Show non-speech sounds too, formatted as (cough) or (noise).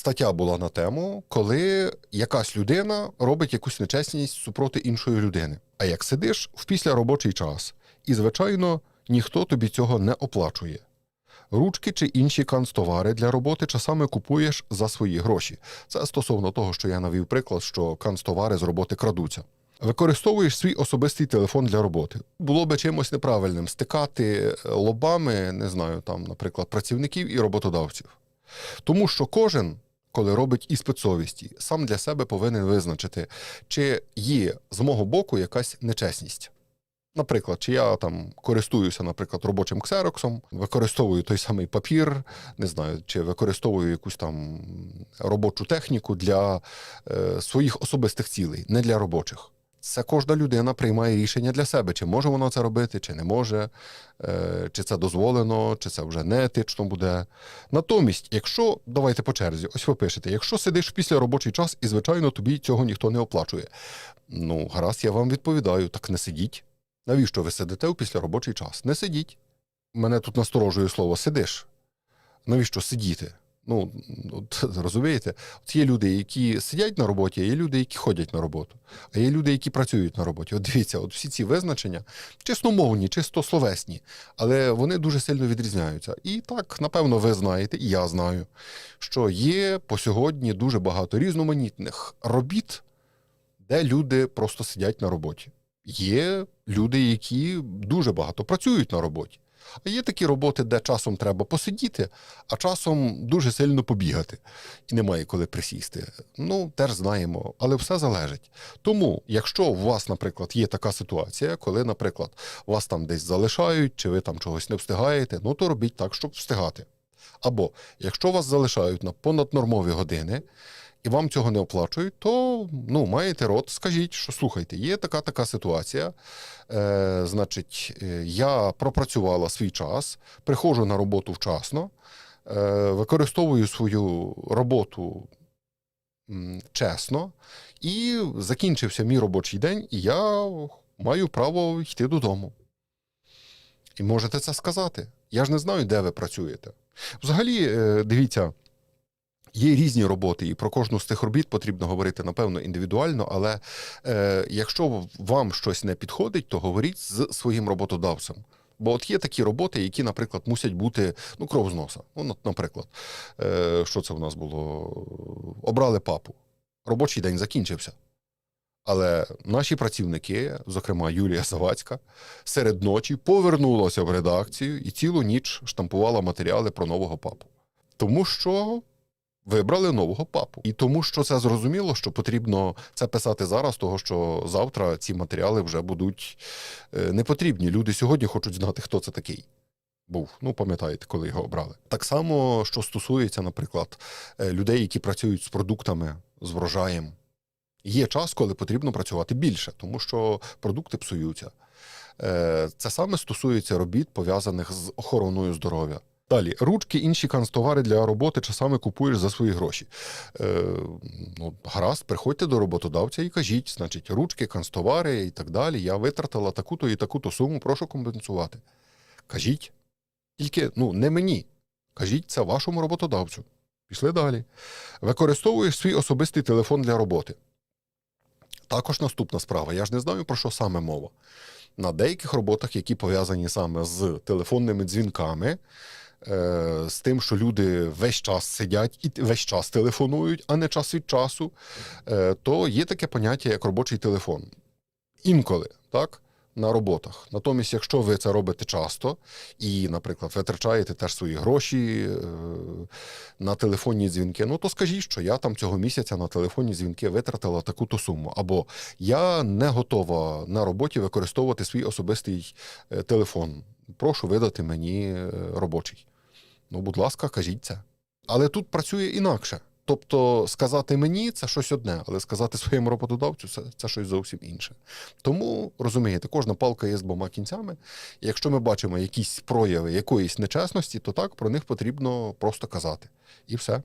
стаття була на тему, коли якась людина робить якусь нечесність супроти іншої людини. А як сидиш в післяробочий час, і, звичайно, ніхто тобі цього не оплачує. Ручки чи інші канцтовари для роботи часами купуєш за свої гроші. Це стосовно того, що я навів приклад, що канцтовари з роботи крадуться. Використовуєш свій особистий телефон для роботи. Було би чимось неправильним стикати лобами, не знаю, там, наприклад, працівників і роботодавців. Тому що кожен, коли робить і спецовісті, сам для себе повинен визначити, чи є з мого боку якась нечесність. Наприклад, чи я там користуюся, наприклад, робочим ксероксом, використовую той самий папір, не знаю, чи використовую якусь там робочу техніку для е, своїх особистих цілей, не для робочих. Це кожна людина приймає рішення для себе, чи може вона це робити, чи не може, е, чи це дозволено, чи це вже не етично буде. Натомість, якщо давайте по черзі, ось ви пишете, якщо сидиш після робочий час, і звичайно тобі цього ніхто не оплачує. Ну, гаразд, я вам відповідаю, так не сидіть. Навіщо ви сидите у післяробочий час? Не сидіть. Мене тут насторожує слово сидиш. Навіщо сидіти? Ну, от, (laughs) розумієте, от є люди, які сидять на роботі, а є люди, які ходять на роботу, а є люди, які працюють на роботі. От дивіться, от всі ці визначення чесномовні, чисто словесні, але вони дуже сильно відрізняються. І так, напевно, ви знаєте, і я знаю, що є по сьогодні дуже багато різноманітних робіт, де люди просто сидять на роботі. Є люди, які дуже багато працюють на роботі. А є такі роботи, де часом треба посидіти, а часом дуже сильно побігати. І немає коли присісти. Ну, теж знаємо, але все залежить. Тому, якщо у вас, наприклад, є така ситуація, коли, наприклад, вас там десь залишають, чи ви там чогось не встигаєте, ну то робіть так, щоб встигати. Або якщо вас залишають на понаднормові години, і вам цього не оплачують, то ну, маєте рот, скажіть, що слухайте, є така така ситуація. Е, Значить, е, я пропрацювала свій час, приходжу на роботу вчасно, е, використовую свою роботу чесно, і закінчився мій робочий день, і я маю право йти додому. І можете це сказати. Я ж не знаю, де ви працюєте. Взагалі, е, дивіться. Є різні роботи, і про кожну з тих робіт потрібно говорити, напевно, індивідуально, але е, якщо вам щось не підходить, то говоріть з своїм роботодавцем. Бо от є такі роботи, які, наприклад, мусять бути ну, кров з носа. Ну, наприклад, е, що це в нас було? Обрали папу. Робочий день закінчився. Але наші працівники, зокрема Юлія Завадська, серед ночі повернулася в редакцію і цілу ніч штампувала матеріали про нового папу. Тому що вибрали нового папу. І тому, що це зрозуміло, що потрібно це писати зараз, того що завтра ці матеріали вже будуть е, не потрібні. Люди сьогодні хочуть знати, хто це такий. Був, ну пам'ятаєте, коли його обрали. Так само, що стосується, наприклад, е, людей, які працюють з продуктами, з врожаєм. Є час, коли потрібно працювати більше, тому що продукти псуються. Е, Це саме стосується робіт, пов'язаних з охороною здоров'я. Далі, ручки, інші канцтовари для роботи часами купуєш за свої гроші. Е, ну, гаразд, приходьте до роботодавця і кажіть, значить, ручки, канцтовари і так далі. Я витратила таку-то і таку-то суму, прошу компенсувати. Кажіть. Тільки ну, не мені. Кажіть це вашому роботодавцю. Пішли далі. Використовуєш свій особистий телефон для роботи. Також наступна справа. Я ж не знаю, про що саме мова. На деяких роботах, які пов'язані саме з телефонними дзвінками, з тим, що люди весь час сидять і весь час телефонують, а не час від часу, е, то є таке поняття, як робочий телефон. Інколи, так? На роботах. Натомість, якщо ви це робите часто і, наприклад, витрачаєте теж свої гроші е, на телефонні дзвінки, ну то скажіть, що я там цього місяця на телефонні дзвінки витратила таку-то суму. Або я не готова на роботі використовувати свій особистий е, телефон. Прошу видати мені е, робочий. Ну, будь ласка, кажіть це. Але тут працює інакше. Тобто сказати мені це щось одне, але сказати своєму роботодавцю це, це щось зовсім інше. Тому розумієте, кожна палка є з двома кінцями. Якщо ми бачимо якісь прояви якоїсь нечесності, то так про них потрібно просто казати. І все.